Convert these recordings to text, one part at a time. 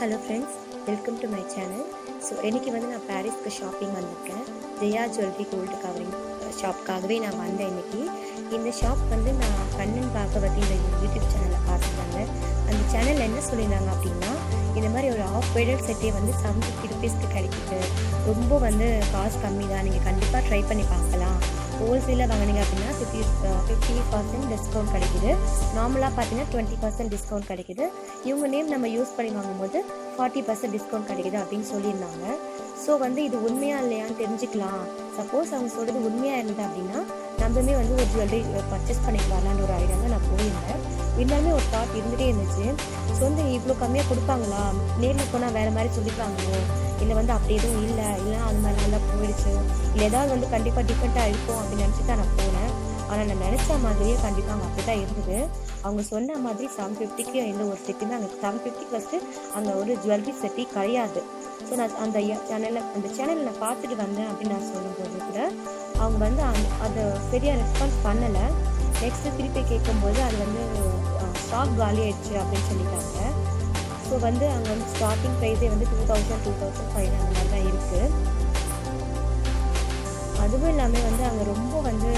Hello friends welcome to my channel so இன்றைக்கி வந்து நான் பாரிஸ்க்கு ஷாப்பிங் வந்திருக்கேன். ஜெயா ஜுவல்லரி கோல்டு கவரிங் ஷாப்க்காகவே நான் வந்தேன் இன்றைக்கி இந்த ஷாப் வந்து நான் கண்ணன் பாகவதி இந்த யூடியூப் சேனலில் பார்த்துருந்தாங்க அந்த சேனலில் என்ன சொல்லியிருந்தாங்க அப்படின்னா இந்த மாதிரி ஒரு ஆஃப் பிரைடல் செட்டே வந்து செவன் ஃபிஃப்டி ருபீஸ்க்கு கிடைக்குது. ரொம்ப வந்து காசு கம்மி தான் நீங்கள் கண்டிப்பாக ட்ரை பண்ணி பார்க்கலாம். ஹோல்சேலில் வாங்கினீங்க அப்படின்னா ஃபிஃப்டி ஃபிஃப்டி பர்சன்ட் டிஸ்கவுண்ட் கிடைக்குது. நார்மலாக பார்த்தீங்கன்னா டுவெண்ட்டி பர்சன்ட் டிஸ்கவுண்ட் கிடைக்குது. இவங்க நேம் நம்ம யூஸ் பண்ணி வாங்கும்போது ஃபார்ட்டி பர்சன்ட் டிஸ்கவுண்ட் கிடைக்குது அப்படின்னு சொல்லியிருந்தாங்க. ஸோ வந்து இது உண்மையாக இல்லையான்னு தெரிஞ்சுக்கலாம். சப்போஸ் அவங்க சொல்கிறது உண்மையாக இருந்தது அப்படின்னா நம்மளுமே வந்து ஒரு ஜுவல்லரி பர்ச்சேஸ் uh, பண்ணிக்கலாம்னு ஒரு ஒரு ஐடியாவில் நான் போயிருந்தேன் இருந்தாலுமே ஒரு தாட் இருந்துகிட்டே இருந்துச்சு. ஸோ வந்து இவ்வளோ கம்மியாக கொடுப்பாங்களா? நேரில் போனால் வேறு மாதிரி சொல்லிப்பாங்களோ? இல்லை வந்து அப்படி எதுவும் இல்லை. இல்லை அது மாதிரி நல்லா ஏதாவது வந்து கண்டிப்பாக டிஃப்ரெண்ட்டாக இருக்கும் அப்படின்னு நினச்சி தான் நான் போனேன். ஆனால் நான் நினச்ச மாதிரியே கண்டிப்பாக அங்கே அப்படி தான் இருந்தது. அவங்க சொன்ன மாதிரி செவன் ஃபிஃப்டிக்கு எந்த ஒரு செட்டுமே அங்கே செவன் ஃபிஃப்டிக்கு ஃபஸ்ட்டு அங்கே ஒரு ஜுவல்லரி செட்டி கிடையாது. ஸோ நான் அந்த சேனலில் அந்த சேனலில் நான் பார்த்துட்டு வந்தேன் அப்படின்னு நான் சொல்லும்போது கூட அவங்க வந்து அந் அதை சரியாக ரெஸ்பான்ஸ் பண்ணலை. நெக்ஸ்ட்டு திருப்பி கேட்கும்போது அது வந்து ஸ்டாக் காலி ஆயிடுச்சு அப்படின்னு சொல்லிட்டாங்க. ஸோ வந்து அங்கே வந்து ஸ்டார்டிங் ப்ரைஸே வந்து two thousand two thousand five அந்த மாதிரி தான் இருக்குது அதுவும் இல்லாமல் வந்து அங்கே ரொம்ப வந்து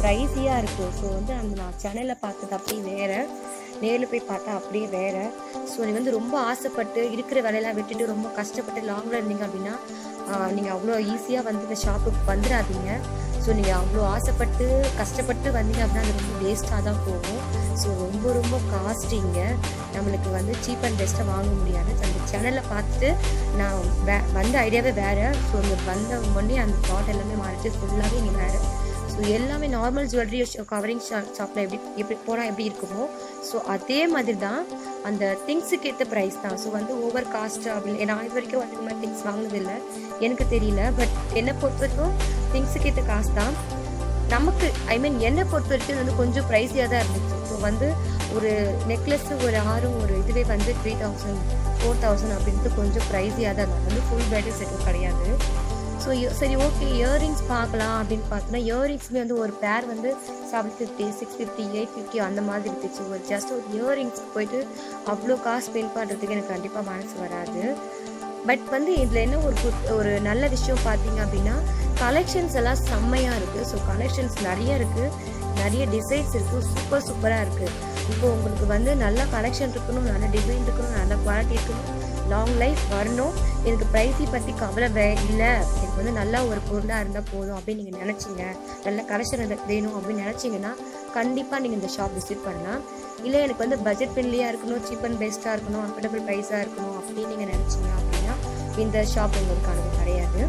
ப்ரைஸியாக இருக்குது ஸோ வந்து அந்த நான் சென்னையில் பார்த்தது அப்படியே வேறு. நேரில் போய் பார்த்தா அப்படியே வேறு. ஸோ நீ வந்து ரொம்ப ஆசைப்பட்டு இருக்கிற வேலையெல்லாம் விட்டுட்டு ரொம்ப கஷ்டப்பட்டு லாங்கில் இருந்தீங்க அப்படின்னா நீங்கள் அவ்வளோ ஈஸியாக வந்து இந்த ஷாப்புக்கு வந்துடாதீங்க ஸோ நீங்கள் அவ்வளோ ஆசைப்பட்டு கஷ்டப்பட்டு வந்தீங்க அப்படின்னா அது ரொம்ப வேஸ்ட்டாக தான் போகும். ஸோ ரொம்ப ரொம்ப காஸ்டிங்க நம்மளுக்கு வந்து சீப் அண்ட் பெஸ்ட்டாக வாங்க முடியாது. அந்த சேனலை பார்த்துட்டு நான் வே வந்த ஐடியாவே வேறு. ஸோ அந்த வந்த உடனே அந்த தாட் எல்லாமே மாறிட்டு ஃபுல்லாகவே இங்கே வேறு. ஸோ எல்லாமே நார்மல் ஜுவல்லரி கவரிங் ஷாப்பில் எப்படி எப்படி போனால் எப்படி இருக்குமோ ஸோ அதே மாதிரி தான் அந்த திங்ஸுக்கு ஏற்ற ப்ரைஸ் தான். ஸோ வந்து ஓவர் காஸ்ட் அப்படின்னு நான் இது வரைக்கும் வந்து மாதிரி திங்ஸ் வாங்கினதில்லை. எனக்கு தெரியல. பட் என்னை பொறுத்த வரைக்கும் திங்ஸுக்கு ஏற்ற காசு தான். நமக்கு ஐ மீன் என்னை பொறுத்த வரைக்கும் வந்து கொஞ்சம் ப்ரைஸியாக தான் இருந்துச்சு. ஸோ வந்து ஒரு நெக்லஸ் ஒரு ஆறும் ஒரு இதுவே வந்து த்ரீ தௌசண்ட் ஃபோர் தௌசண்ட் அப்படின்ட்டு கொஞ்சம் ப்ரைஸியாக தான் இருக்கும் வந்து ஃபுல் பேட்டரி செட்டும் கிடையாது. ஸோ சரி ஓகே இயரிங்ஸ் பார்க்கலாம் அப்படின்னு பார்த்தோன்னா இயரிங்ஸ்மே வந்து ஒரு பேர் வந்து seven fifty six fifty eight fifty அந்த மாதிரி இருந்துச்சு. ஒரு ஜஸ்ட் ஒரு இயரிங்ஸ்க்கு போயிட்டு அவ்வளோ காசு ஸ்பெண்ட் பண்ணுறதுக்கு எனக்கு கண்டிப்பாக மனசு வராது. பட் வந்து இதில் என்ன ஒரு குட் ஒரு நல்ல விஷயம் பார்த்தீங்க அப்படின்னா கலெக்ஷன்ஸ் எல்லாம் செம்மையாக இருக்குது ஸோ கலெக்ஷன்ஸ் நிறைய இருக்குது நிறைய டிசைன்ஸ் இருக்குது சூப்பர் சூப்பராக இருக்குது இப்போ உங்களுக்கு வந்து நல்ல கலெக்ஷன் இருக்கணும் நல்ல டிசைன் இருக்கணும் நல்ல குவாலிட்டி இருக்கணும். லாங் லைஃப் வரணும். எனக்கு ப்ரைஸை பற்றி கவலை வே இல்லை. எனக்கு வந்து நல்லா ஒரு பொருளாக இருந்தால் போதும் அப்படின்னு நீங்கள் நினச்சிங்க. நல்ல கலெக்ஷன் வேணும் அப்படின்னு நினச்சிங்கன்னா கண்டிப்பாக நீங்கள் இந்த ஷாப் விசிட் பண்ணலாம். இல்லை எனக்கு வந்து பட்ஜெட் ஃப்ரெண்ட்லியாக இருக்கணும் சீப் அண்ட் பெஸ்ட்டாக இருக்கணும் அஃபோர்டபுள் ப்ரைஸாக இருக்கணும் அப்படின்னு நீங்கள் நினச்சிங்க அப்படின்னா இந்த ஷாப் உங்களுக்கானது கிடையாது.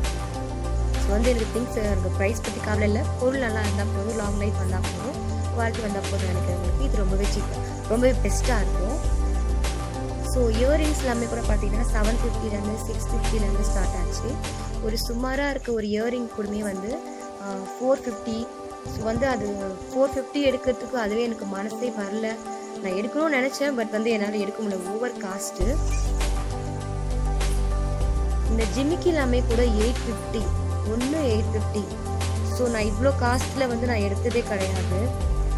ஸோ வந்து எனக்கு திங்ஸ் எனக்கு ப்ரைஸ் பற்றி கவலை இல்லை. பொருள் நல்லா இருந்தால் போதும் லாங் லைஃப் வந்தால் போதும் குவாலிட்டி வந்தால் போதும் நினைக்கிறவங்களுக்கு இது ரொம்பவே சீப் ரொம்பவே பெஸ்ட்டாக இருக்கும். ஸோ இயரிங்ஸ் எல்லாமே கூட பார்த்தீங்கன்னா செவன் ஃபிஃப்டிலேருந்து சிக்ஸ் ஃபிஃப்டிலேருந்து ஸ்டார்ட் ஆச்சு. ஒரு சுமாராக இருக்க ஒரு இயரிங் கூடமே வந்து ஃபோர் ஃபிஃப்டி ஸோ வந்து அது ஃபோர் ஃபிஃப்டி எடுக்கிறதுக்கு அதுவே எனக்கு மனசே வரல. நான் எடுக்கணும்னு நினச்சேன் பட் வந்து என்னால் எடுக்க முடியல. ஓவர் காஸ்ட்டு இந்த ஜிமிக்கி எல்லாமே கூட எயிட் ஃபிஃப்டி ஒன்று எயிட் ஃபிஃப்டி ஸோ நான் இவ்வளோ காஸ்ட்டில் வந்து நான் எடுத்ததே கிடையாது.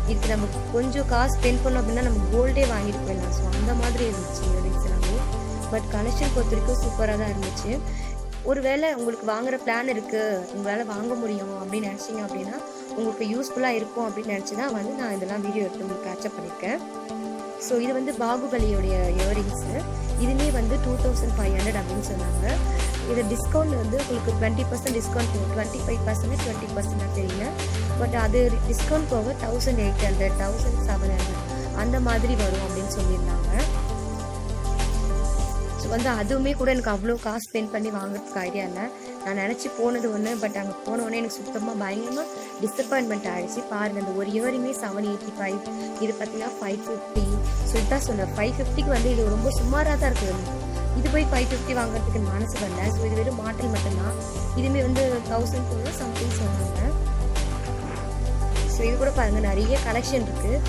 இதுக்கு நம்ம கொஞ்சம் காசு ஸ்பெண்ட் பண்ணோம் அப்படின்னா நம்ம கோல்டே வாங்கிட்டு போயிடலாம் ஸோ அந்த மாதிரி இருந்துச்சு இயரிங்ஸ் எல்லாமே. பட் கனெக்ஷன் பொறுத்த வரைக்கும் சூப்பராக தான் இருந்துச்சு. ஒருவேளை உங்களுக்கு வாங்குற பிளான் இருக்குது உங்களால் வாங்க முடியும் அப்படின்னு நினச்சிங்க அப்படின்னா உங்களுக்கு யூஸ்ஃபுல்லாக இருக்கும் அப்படின்னு நினச்சி தான் வந்து நான் இதெல்லாம் வீடியோ எடுத்து உங்களுக்கு கேட்சப் பண்ணியிருக்கேன். ஸோ இது வந்து பாகுபலியோடைய இயரிங்ஸு இதுவுமே வந்து டூ தௌசண்ட் ஃபைவ் ஹண்ட்ரட் அப்படின்னு சொன்னாங்க. இது டிஸ்கவுண்ட் வந்து உங்களுக்கு டுவெண்ட்டி பர்சன்ட் டிஸ்கவுண்ட் போகும். Twenty five percent twenty percent தெரியல பட் அது டிஸ்கவுண்ட் போக thousand eight hundred thousand seven hundred அந்த மாதிரி வரும் அப்படின்னு சொல்லியிருந்தாங்க. ஸோ வந்து அதுவுமே கூட எனக்கு அவ்வளோ காசு ஸ்பெண்ட் பண்ணி வாங்குறதுக்கு ஐடியா இல்லை. நான் நினச்சி போனது ஒன்று பட் அங்கே போனோடனே எனக்கு சுத்தமாக பயங்கரமாக டிசப்பாயின்மெண்ட் ஆகிடுச்சு பாருங்கள் அந்த ஒரு இயரிங்கே செவன் எயிட்டி ஃபைவ் இது பார்த்தீங்கன்னா ஃபைவ் ஃபிஃப்டி ஸோ இதுதான் சொன்னேன். ஃபைவ் ஃபிஃப்டிக்கு வந்து இது ரொம்ப சுமாராக தான் இருக்குது. இது போய் ஃபைவ் ஃபிஃப்டி வாங்குறதுக்கு மனசு வரல. ஸோ இது வெறும் மாட்டல் மட்டும்தான். இதுவுமே வந்து தௌசண்ட் ஃபோர் சம்திங் சொன்னாங்க. ஸோ இது கூட பாருங்கள் நிறைய கலெக்ஷன் இருக்குது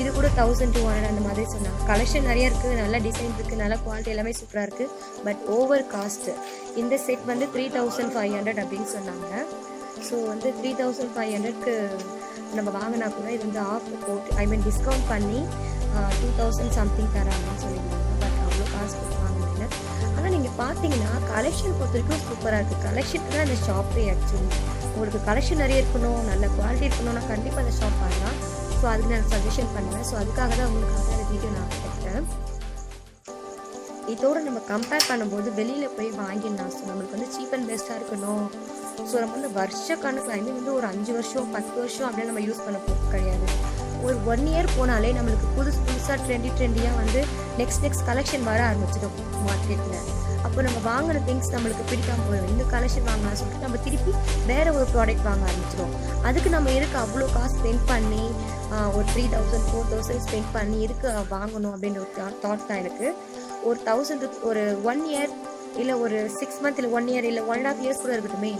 இது கூட தௌசண்ட் டூ ஹண்ட்ரட் அந்த மாதிரி சொன்னாங்க. கலெக்ஷன் நிறைய இருக்குது நல்ல டிசைன் இருக்குது நல்ல குவாலிட்டி எல்லாமே சூப்பராக இருக்குது பட் ஓவர் காஸ்ட்டு இந்த செட் வந்து த்ரீ தௌசண்ட் ஃபைவ் ஹண்ட்ரட் அப்படின்னு சொன்னாங்க. ஸோ வந்து த்ரீ தௌசண்ட் ஃபைவ் ஹண்ட்ரட்க்கு நம்ம வாங்கினா கூட இது வந்து ஆஃப் போட்டு ஐ மீன் டிஸ்கவுண்ட் பண்ணி டூ தௌசண்ட் சம்திங் தராங்கன்னு சொல்லியிருந்தாங்க. பார்த்தீங்கன்னா கலெக்ஷன் பொறுத்த வரைக்கும் சூப்பராக இருக்குது கலெக்ஷனுக்கு தான் இந்த ஷாப்பே ஆக்சுவலி உங்களுக்கு கலெக்ஷன் நிறைய இருக்கணும் நல்ல குவாலிட்டி இருக்கணும்னா கண்டிப்பாக அந்த ஷாப் பண்ணலாம் ஸோ அதுக்கு நான் சஜஷன் பண்ணுவேன். ஸோ அதுக்காக தான் உங்களுக்காக இந்த வீடியோ நான் போட்டேன் இதோட நம்ம கம்பேர் பண்ணும்போது வெளியில் போய் வாங்கிடலாம் ஸோ நம்மளுக்கு வந்து சீப் அண்ட் பெஸ்ட்டாக இருக்கணும். ஸோ நம்ம வந்து வருஷ கணக்கில் ஐ மீன் வந்து ஒரு அஞ்சு வருஷம் பத்து வருஷம் அப்படின்னு நம்ம யூஸ் பண்ண போகிறது கிடையாது. ஒரு ஒன் இயர் போனாலே நம்மளுக்கு புதுசு புதுசாக ட்ரெண்டி ட்ரெண்டியாக வந்து நெக்ஸ்ட் நெக்ஸ்ட் கலெக்ஷன் வர ஆரம்பிச்சிடும் மார்க்கெட்டில் அப்போ நம்ம வாங்கின திங்ஸ் நம்மளுக்கு பிடிக்காம போயிடும். இந்த கலெக்ஷன் வாங்கலாம் சொல்லிட்டு நம்ம திருப்பி வேற ஒரு ப்ராடக்ட் வாங்க ஆரம்பிச்சிடும் அதுக்கு நம்ம இருக்க அவ்வளோ காசு ஸ்பெண்ட் பண்ணி ஒரு three thousand four thousand spend பண்ணி இருக்கு வாங்கணும் அப்படின்ற ஒரு தாட் தான் எனக்கு. ஒரு தௌசண்ட் ஒரு ஒன் இயர் இல்லை ஒரு சிக்ஸ் மந்த் இல்லை ஒன் இயர் இல்லை ஒன் அண்ட் ஆஃப் இயர்ஸ் கூட இருக்கட்டுமே.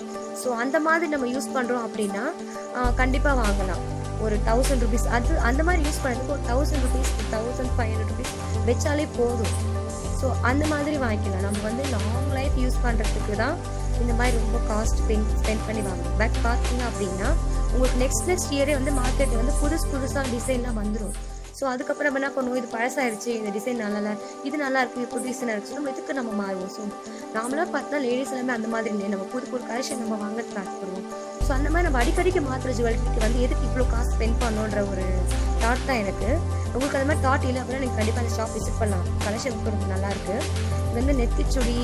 ஸோ அந்த மாதிரி நம்ம யூஸ் பண்ணுறோம் அப்படின்னா கண்டிப்பாக வாங்கலாம். ஒரு தௌசண்ட் ருபீஸ் அது அந்த மாதிரி யூஸ் பண்ணுறதுக்கு ஒரு thousand rupees thousand five hundred rupees வச்சாலே போதும். ஸோ அந்த மாதிரி வாங்கிக்கலாம். நம்ம வந்து லாங் லைஃப் யூஸ் பண்ணுறதுக்கு தான் இந்த மாதிரி ரொம்ப காஸ்ட் ஸ்பெண்ட் ஸ்பெண்ட் பண்ணி வாங்கணும். பட் பார்த்தீங்க அப்படின்னா உங்களுக்கு நெக்ஸ்ட் நெக்ஸ்ட் இயரே வந்து மார்க்கெட் வந்து புதுசு புதுசாக டிசைன்லாம் வந்துடும் ஸோ அதுக்கப்புறம் நம்ம என்ன பண்ணுவோம்? இது பழசாயிருச்சு இந்த டிசைன் நல்லா இல்லை இது நல்லா இருக்கு புது டிசைனாக இருக்கு. நம்ம இதுக்கு நம்ம மாறுவோம். ஸோ நாமளாக பார்த்தா லேடிஸ் எல்லாமே அந்த மாதிரி இல்லை நம்ம புது புது கலெக்ஷன் நம்ம வாங்க ஆசைப்படுவோம். ஸோ அந்த மாதிரி நம்ம அடிக்கடிக்கு மாத்திர ஜுவல்லரிக்கு வந்து எதுக்கு இவ்வளோ காசு ஸ்பெண்ட் பண்ணணுன்ற ஒரு தாட் தான் எனக்கு. உங்களுக்கு அது மாதிரி தாட் இல்லை அப்படின்னா நீங்கள் கண்டிப்பாக அந்த ஷாப் விசிட் பண்ணலாம். கலெக்ஷன் ரொம்ப நல்லாயிருக்கு இது வந்து நெத்திச்சுடி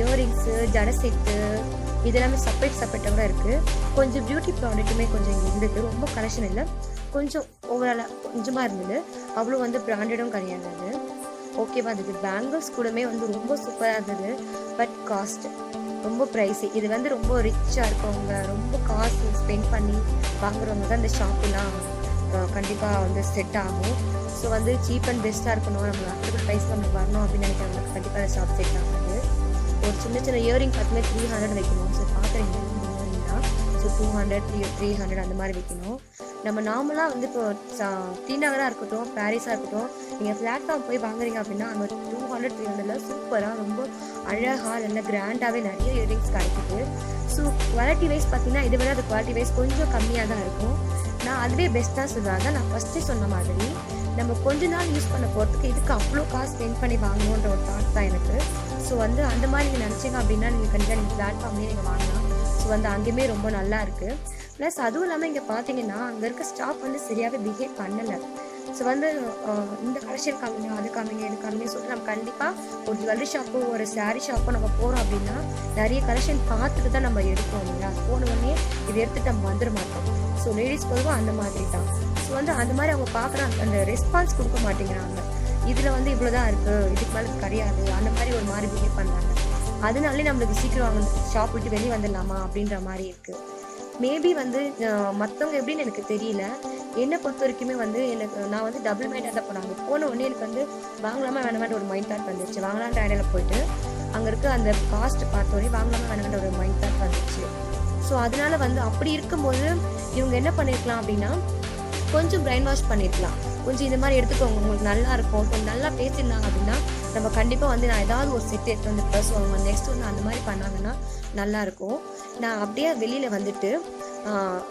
இயரிங்ஸு ஜட இதெல்லாமே இது எல்லாமே செப்பரேட் செப்பரேட்டாக கூட இருக்குது கொஞ்சம் பியூட்டி ப்ராடக்ட்டுமே கொஞ்சம் இங்கே இருந்தது. ரொம்ப கலெக்ஷன் இல்லை. கொஞ்சம் ஓவராலாக கொஞ்சமாக இருந்தது. அவ்வளோ வந்து பிராண்டடும் கிடையாது அது. ஓகேவா இருந்தது. பேங்கிள்ஸ் கூடமே வந்து ரொம்ப சூப்பராக இருந்தது. பட் காஸ்ட் ரொம்ப ப்ரைஸி இது வந்து ரொம்ப ரிச்சாக இருக்கவங்க ரொம்ப காசு ஸ்பெண்ட் பண்ணி வாங்குறவங்க தான் இந்த ஷாப்புலாம் கண்டிப்பாக வந்து செட் ஆகும். ஸோ வந்து சீப் அண்ட் பெஸ்ட்டாக இருக்கணும். நம்ம அஃபோர்டபுள் ப்ரைஸ் நம்மளுக்கு வரணும் அப்படின்னு நினைக்கிறவங்களுக்கு கண்டிப்பாக அந்த ஷாப் செட் ஆகுது. ஒரு சின்ன சின்ன இயரிங் பார்த்தீங்கன்னா த்ரீ ஹண்ட்ரட் வைக்கணும். ஸோ பார்க்குறீங்க இயரிங் தான் so two hundred three three hundred அந்த மாதிரி வைக்கணும். நம்ம நார்மலாக வந்து இப்போ ஸ்ரீநகராக இருக்கட்டும் பாரிஸாக இருக்கட்டும் நீங்கள் பிளாட்ஃபார்ம் போய் வாங்குறீங்க அப்படின்னா அங்கே டூ ஹண்ட்ரட் த்ரீ ஹண்ட்ரட்ல சூப்பராக ரொம்ப அழகாக நல்ல கிராண்டாகவே நிறைய இயரிங்ஸ் கிடைக்குது. ஸோ குவாலிட்டி வைஸ் பார்த்தீங்கன்னா இதை விட அது குவாலிட்டி வைஸ் கொஞ்சம் கம்மியாக தான் இருக்கும். நான் அதுவே பெஸ்ட்டாக சொல்லுவேன் அதான் நான் ஃபஸ்ட்டு சொன்ன மாதிரி நம்ம கொஞ்ச நாள் யூஸ் பண்ண போகிறதுக்கு இதுக்கு அவ்வளோ காசு ஸ்பெண்ட் பண்ணி வாங்கணுன்ற ஒரு தாட் தான் எனக்கு. ஸோ வந்து அந்த மாதிரி நீங்கள் நினச்சிங்க அப்படின்னா நீங்கள் கண்டிப்பாக நீங்கள் பிளாட்ஃபார்ம்லேயே நீங்கள் வாங்கலாம். ஸோ வந்து அங்கேயுமே ரொம்ப நல்லா இருக்குது ப்ளஸ் அதுவும் இல்லாமல் இங்கே பார்த்தீங்கன்னா அங்கே இருக்க ஸ்டாஃப் வந்து சரியாகவே பிஹேவ் பண்ணலை. ஸோ வந்து இந்த கலெக்ஷன் காமிங்க அது காமிங்க இது காமிங்க சொல்லிட்டு நம்ம கண்டிப்பாக ஒரு ஜுவல்லரி ஷாப்போ ஒரு சாரீ ஷாப்போ நம்ம போகிறோம் அப்படின்னா நிறைய கலெக்ஷன் பார்த்துட்டு தான் நம்ம எடுப்போம் இல்லையா? போன உடனே இது எடுத்துகிட்டு நம்ம வந்துட மாட்டோம். ஸோ லேடிஸ் பொதுவாக அந்த மாதிரி தான் ஸோ வந்து அந்த மாதிரி அவங்க பார்க்குறாங்க அந்த ரெஸ்பான்ஸ் கொடுக்க மாட்டேங்கிறாங்க. இதில் வந்து இவ்வளோ தான் இருக்குது இதுக்கு மேலே கிடையாது. அந்த மாதிரி ஒரு மாதிரி பிஹேவ் பண்ணுறாங்க அதனாலே நம்மளுக்கு சீக்கிரம் அவங்க ஷாப் விட்டு வெளியே வந்துடலாமா அப்படின்ற மாதிரி இருக்குது மேபி வந்து மற்றவங்க எப்படின்னு எனக்கு தெரியல. என்னை பொறுத்த வரைக்குமே வந்து எனக்கு நான் வந்து டபுள் மைண்டாக தான் போனாங்க. போன உடனே எனக்கு வந்து வாங்கலாமா வேணாமான்னு ஒரு மைண்ட் தாட் வந்துச்சு வாங்கலான்ற ஐடியாவில் போயிட்டு அங்கே இருக்க அந்த காஸ்ட் பார்த்தோன்னே வாங்கலாமா வேணாம் ஸோ அதனால வந்து அப்படி இருக்கும்போது இவங்க என்ன பண்ணியிருக்கலாம் அப்படின்னா கொஞ்சம் பிரெயின் வாஷ் பண்ணியிருக்கலாம் கொஞ்சம் இந்த மாதிரி எடுத்துக்கோங்க. உங்களுக்கு நல்லா இருக்கும். கொஞ்சம் நல்லா பேசியிருந்தாங்க அப்படின்னா நம்ம கண்டிப்பாக வந்து நான் ஏதாவது ஒரு செட் எடுத்து வந்து ப்ளஸ் அவங்க நெக்ஸ்ட் வந்து அந்த மாதிரி பண்ணாங்கன்னா நல்லா இருக்கும். நான் அப்படியே வெளியில் வந்துட்டு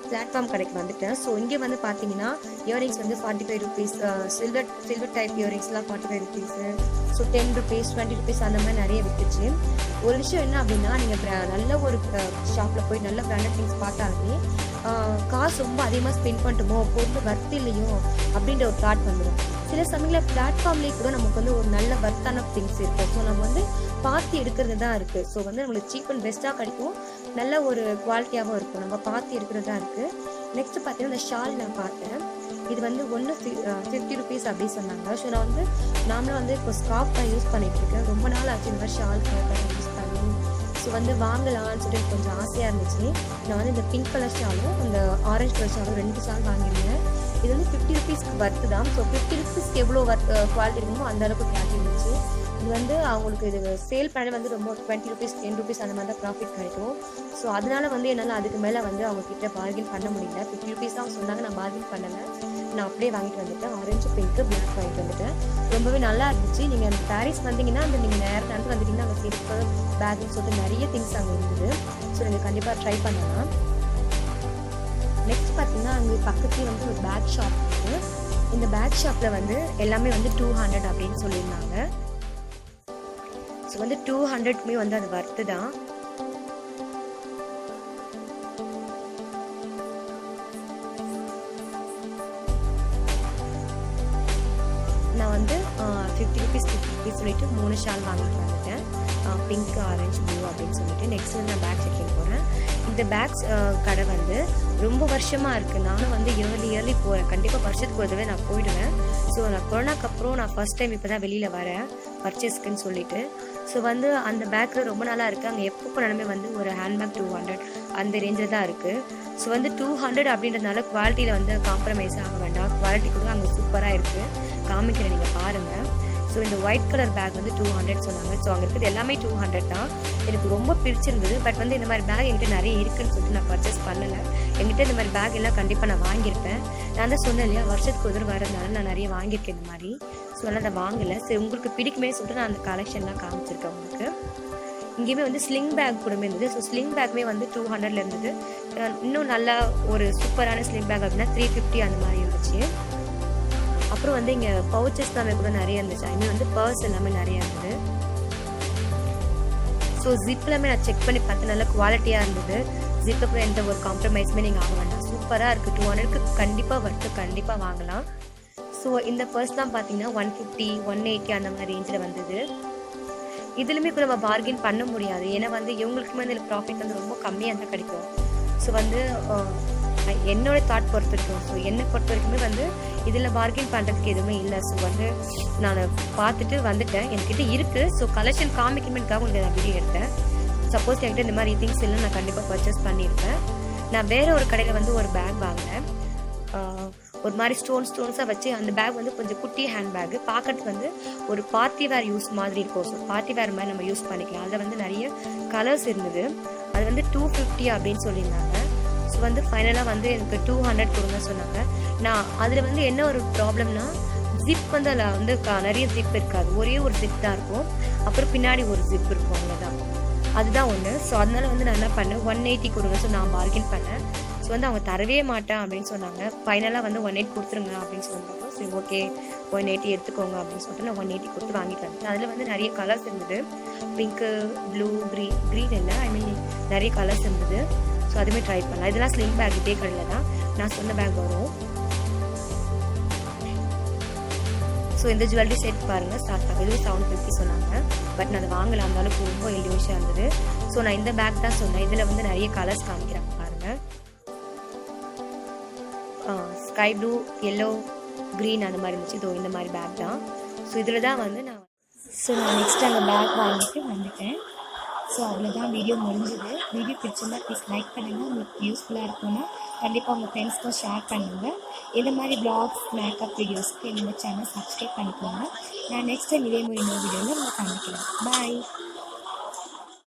பிளாட்ஃபார்ம் கடைக்கு வந்துட்டேன். ஸோ இங்கே வந்து பார்த்தீங்கன்னா இயரிங்ஸ் வந்து forty five rupees silver silver type இயரிங்ஸ்லாம் forty five rupees so ten rupees twenty rupees அந்த மாதிரி நிறைய விற்றுச்சு ஒரு விஷயம் என்ன அப்படின்னா நீங்கள் நல்ல ஒரு ஷாப்பில் போய் நல்ல பிராண்டட் திங்ஸ் பார்த்தாலுமே காசு ரொம்ப அதிகமாக ஸ்பெண்ட் பண்ணிட்டோமோ பொருள் வர்த்து இல்லையோ அப்படின்ற ஒரு தாட் வந்துடும். சில சமயங்களில் பிளாட்ஃபார்ம்லேயே கூட நமக்கு வந்து ஒரு நல்ல வர்த்தான திங்ஸ் இருக்கும். ஸோ நம்ம வந்து பார்த்து எடுக்கிறது தான் இருக்குது ஸோ வந்து நம்மளுக்கு சீப் அண்ட் பெஸ்ட்டாக கிடைக்கும். நல்ல ஒரு குவாலிட்டியாகவும் இருக்கும். நம்ம பார்த்து இருக்கிறதா இருக்குது நெக்ஸ்ட் பார்த்தீங்கன்னா இந்த ஷால் நான் பார்த்தேன். இது வந்து ஒன்று ஃபிஃப்டி ருபீஸ் அப்படின்னு சொன்னாங்க. ஸோ நான் வந்து நாமளும் வந்து இப்போ ஸ்காப் தான் யூஸ் பண்ணிட்டு இருக்கேன். ரொம்ப நாள் ஆச்சு இந்த மாதிரி ஷால் யூஸ் பண்ணி. ஸோ வந்து வாங்கலாம்னு சொல்லிட்டு எனக்கு கொஞ்சம் ஆசையாக இருந்துச்சு. நான் வந்து இந்த பிங்க் கலர் ஷாலும் இந்த ஆரஞ்சு கலர் ஷாலும் ரெண்டு ஷால் வாங்கியிருந்தேன். இது வந்து ஃபிஃப்டி ருபீஸ்க்கு ஒர்த்து தான். ஸோ ஃபிஃப்டி ருபீஸ்க்கு எவ்வளோ ஒர்க் குவாலிட்டி இருக்குமோ அந்த அளவுக்கு குவாலிட்டி இருந்துச்சு. இது வந்து அவங்களுக்கு இது சேல் பண்ண வந்து ரொம்ப டுவெண்ட்டி ருபீஸ் டென் ருபீஸ் அந்த மாதிரி தான் ப்ராஃபிட் கிடைக்கும். ஸோ அதனால வந்து என்னால் அதுக்கு மேலே வந்து அவங்க கிட்ட பார்கின் பண்ண முடியல. ஃபிஃப்டி ருபீஸ் தான் சொன்னாங்க நான் பார்கின் பண்ணலை. நான் அப்படியே வாங்கிட்டு வந்துட்டேன். ஆரஞ்சு பிங்க்கு பிளாக் வாங்கிட்டு வந்துட்டேன். ரொம்பவே நல்லா இருந்துச்சு. நீங்கள் அந்த பாரிஸ் வந்தீங்கன்னா அந்த நீங்கள் நேரம் நேரத்தில் வந்துட்டீங்கன்னா அங்கே செருப்பு பேக்னு சொல்லிட்டு நிறைய திங்ஸ் அங்கே இருந்தது. ஸோ நீங்கள் கண்டிப்பாக ட்ரை பண்ணலாம். நெக்ஸ்ட் பார்த்தீங்கன்னா அங்கே பக்கத்துலேயே வந்து ஒரு பேக் ஷாப் இருக்குது இந்த பேக் ஷாப்பில் வந்து எல்லாமே வந்து டூ ஹண்ட்ரட் அப்படின்னு சொல்லியிருந்தாங்க. ஸோ வந்து டூ ஹண்ட்ரட்க்குமே வந்து அது வர்த்து தான். நான் வந்து ஃபிஃப்டி ருபீஸ் ஃபிஃப்டி ருபீஸ் சொல்லிட்டு மூணு ஷால் வாங்கிட்டு வந்துட்டேன். பிங்க் ஆரஞ்சு ப்ளூ அப்படின்னு சொல்லிட்டு. நெக்ஸ்ட் வந்து நான் பேக் செக்கிங் போகிறேன் இந்த பேக்ஸ் கடை வந்து ரொம்ப வருஷமாக இருக்குது நானும் வந்து இயர்லி இயர்லி போகிறேன் கண்டிப்பாக வருஷத்துக்கு ஒரு தடவை நான் போயிடுவேன். ஸோ நான் கொரோனாக்கு அப்புறம் நான் ஃபஸ்ட் டைம் இப்போ தான் வெளியில் வரேன். பர்ச்சேஸ்க்குன்னு சொல்லிட்டு. ஸோ வந்து அந்த பேக்கில் ரொம்ப நாளாக இருக்குது அங்கே எப்போ போனாலுமே வந்து ஒரு ஹேண்ட்பேக் டூ ஹண்ட்ரட் அந்த ரேஞ்சில் தான் இருக்குது ஸோ வந்து டூ ஹண்ட்ரட் அப்படின்றதுனால குவாலிட்டியில் வந்து காம்ப்ரமைஸ் ஆக வேண்டாம். குவாலிட்டி கூட அங்கே சூப்பராக இருக்குது காமிக்கிறேன் நீங்கள் பாருங்கள் ஸோ இந்த ஒயிட் கலர் பேக் வந்து டூ ஹண்ட்ரட் சொன்னாங்க. ஸோ அங்கே இருக்கிறது எல்லாமே டூ ஹண்ட்ரட் தான். எனக்கு ரொம்ப பிடிச்சிருந்தது. பட் வந்து இந்த மாதிரி பேக் என்கிட்ட நிறைய இருக்குன்னு சொல்லிட்டு நான் பர்ச்சேஸ் பண்ணலை. என்கிட்ட இந்த மாதிரி பேக் எல்லாம் கண்டிப்பாக நான் வாங்கியிருப்பேன். நான் தான் சொன்னேன் இல்லையா வருஷத்துக்கு ஒரு வரதுனால நான் நிறைய வாங்கியிருக்கேன் இந்த மாதிரி. ஸோ அதனால் நான் வாங்கலை. சரி உங்களுக்கு பிடிக்குமே சொல்லிட்டு நான் அந்த கலெக்ஷன்லாம் காமிச்சிருக்கேன் உங்களுக்கு. இங்கேயுமே வந்து ஸ்லிங் பேக் கூடமே இருந்தது. ஸோ ஸ்லிங் பேக்குமே வந்து டூ ஹண்ட்ரட்ல இருந்தது. இன்னும் நல்லா ஒரு சூப்பரான ஸ்லிங் பேக் அப்படின்னா த்ரீ ஃபிஃப்டி அந்த மாதிரி இருந்துச்சு. அப்புறம் வந்து இங்கே பவுச்சஸ் எல்லாமே கூட நிறைய இருந்துச்சு. ஐ மீன் வந்து பர்ஸ் எல்லாமே நிறைய இருந்தது. ஸோ ஜிப் எல்லாமே நான் செக் பண்ணி பார்த்தேன். நல்ல குவாலிட்டியாக இருந்தது. ஜிப்புக்கு எந்த ஒரு காம்ப்ரமைஸுமே நீங்கள் ஆக வேண்டாம். சூப்பராக இருக்குது டூ ஹண்ட்ரட்க்கு கண்டிப்பாக வர்த்து கண்டிப்பாக வாங்கலாம். ஸோ இந்த பர்ஸ்லாம் பார்த்தீங்கன்னா ஒன் ஃபிஃப்டி ஒன் எயிட்டி அந்த மாதிரி ரேஞ்சில் வந்தது. இதுலையுமே கூட நம்ம பார்கெயின் பண்ண முடியாது. ஏன்னா வந்து இவங்களுக்குமே வந்து ப்ராஃபிட் வந்து ரொம்ப கம்மியாக தான் கிடைக்கும். ஸோ வந்து என்னோடய என்னோட தாட் பொறுத்த வரைக்கும் ஸோ என்னை பொறுத்த வரைக்குமே வந்து இதில் பார்கெயின் பண்ணுறதுக்கு எதுவுமே இல்லை. ஸோ வந்து நான் பார்த்துட்டு வந்துட்டேன். என்கிட்ட இருக்குது ஸோ கலெக்ஷன் காமிக்கமெண்ட்காக உங்களுக்கு நான் வீடியோ எடுத்தேன். சப்போஸ் என்கிட்ட இந்த மாதிரி திங்ஸ் எல்லாம் நான் கண்டிப்பாக பர்ச்சேஸ் பண்ணியிருப்பேன். நான் வேறு ஒரு கடையில் வந்து ஒரு பேக் வாங்கினேன். ஒரு மாதிரி ஸ்டோன் ஸ்டோன்ஸாக வச்சு அந்த பேக் வந்து கொஞ்சம் குட்டி ஹேண்ட் பேக் பார்க்கறதுக்கு வந்து ஒரு பார்ட்டி வேர் யூஸ் மாதிரி இருக்கும். ஸோ பார்ட்டி வேர் மாதிரி நம்ம யூஸ் பண்ணிக்கலாம். அதில் வந்து நிறைய கலர்ஸ் இருந்தது. அது வந்து டூ ஃபிஃப்டி அப்படின்னு சொல்லியிருந்தாங்க. ஸோ வந்து ஃபைனலாக வந்து எனக்கு டூ ஹண்ட்ரட் கொடுங்க சொன்னாங்க. நான் அதில் வந்து என்ன ஒரு ப்ராப்ளம்னா ஜிப் வந்து அதில் வந்து நிறைய ஜிப் இருக்காது. ஒரே ஒரு ஜிப் தான் இருக்கும். அப்புறம் பின்னாடி ஒரு ஜிப் இருக்கும் அவ்வளோதான் அதுதான் ஒன்று ஸோ அதனால வந்து நான் என்ன பண்ணேன்? ஒன் எயிட்டி கொடுங்க. ஸோ நான் பார்கின் பண்ணேன். ஸோ வந்து அவங்க தரவே மாட்டேன் அப்படின்னு சொன்னாங்க. ஃபைனலாக வந்து ஒன் எயிட் கொடுத்துருங்க அப்படின்னு சொன்னாங்க. சரி ஓகே ஒன் எயிட்டி எடுத்துக்கோங்க அப்படின்னு சொல்லிட்டு நான் ஒன் எயிட்டி கொடுத்து வாங்கிட்டு வந்தேன். அதில் வந்து நிறைய கலர்ஸ் இருந்தது. பிங்க்கு ப்ளூ க்ரீன் க்ரீன் இல்லை ஐ மீன் நிறைய கலர்ஸ் இருந்தது. ஸோ அதுவுமே ட்ரை பண்ணலாம். இதெல்லாம் ஸ்லிங் பேக் இதே கடையில் தான். நான் சொன்ன பேக் வரும். ஸோ இந்த ஜுவல்லரி செட் பாருங்கள் ஸ்டார்ட் பண்ண செவன் ஃபிஃப்டி சொன்னாங்க. பட் நான் அதை வாங்கலாம் இருந்தாலும் ரொம்ப எலியூஷாக இருந்தது. ஸோ நான் இந்த பேக் தான் சொன்னேன். இதில் வந்து நிறைய கலர்ஸ் காமிக்கிறேன். ஸ்கை ப்ளூ எல்லோ க்ரீன் அந்த மாதிரி இருந்துச்சு. இதோ இந்த மாதிரி பேக் தான். ஸோ இதில் தான் வந்து நான் ஸோ நான் நெக்ஸ்ட் அந்த பேக் வாங்கிட்டு வந்துட்டேன். ஸோ அவ்வளோதான் வீடியோ முடிஞ்சுது. வீடியோ பிடிச்சிருந்தா ப்ளீஸ் லைக் பண்ணுங்கள் உங்களுக்கு யூஸ்ஃபுல்லாக இருக்கும்னா கண்டிப்பாக உங்கள் ஃப்ரெண்ட்ஸ்க்கும் ஷேர் பண்ணுங்கள் இந்த மாதிரி பிளாக்ஸ் மேக்கப் வீடியோஸ்க்கு என்னோட சேனல் சப்ஸ்கிரைப் பண்ணிக்கோங்க. நான் நெக்ஸ்ட் டைம் இதே மாதிரி இன்னொரு வீடியோவில் உங்களை காமிக்கிறேன் பாய்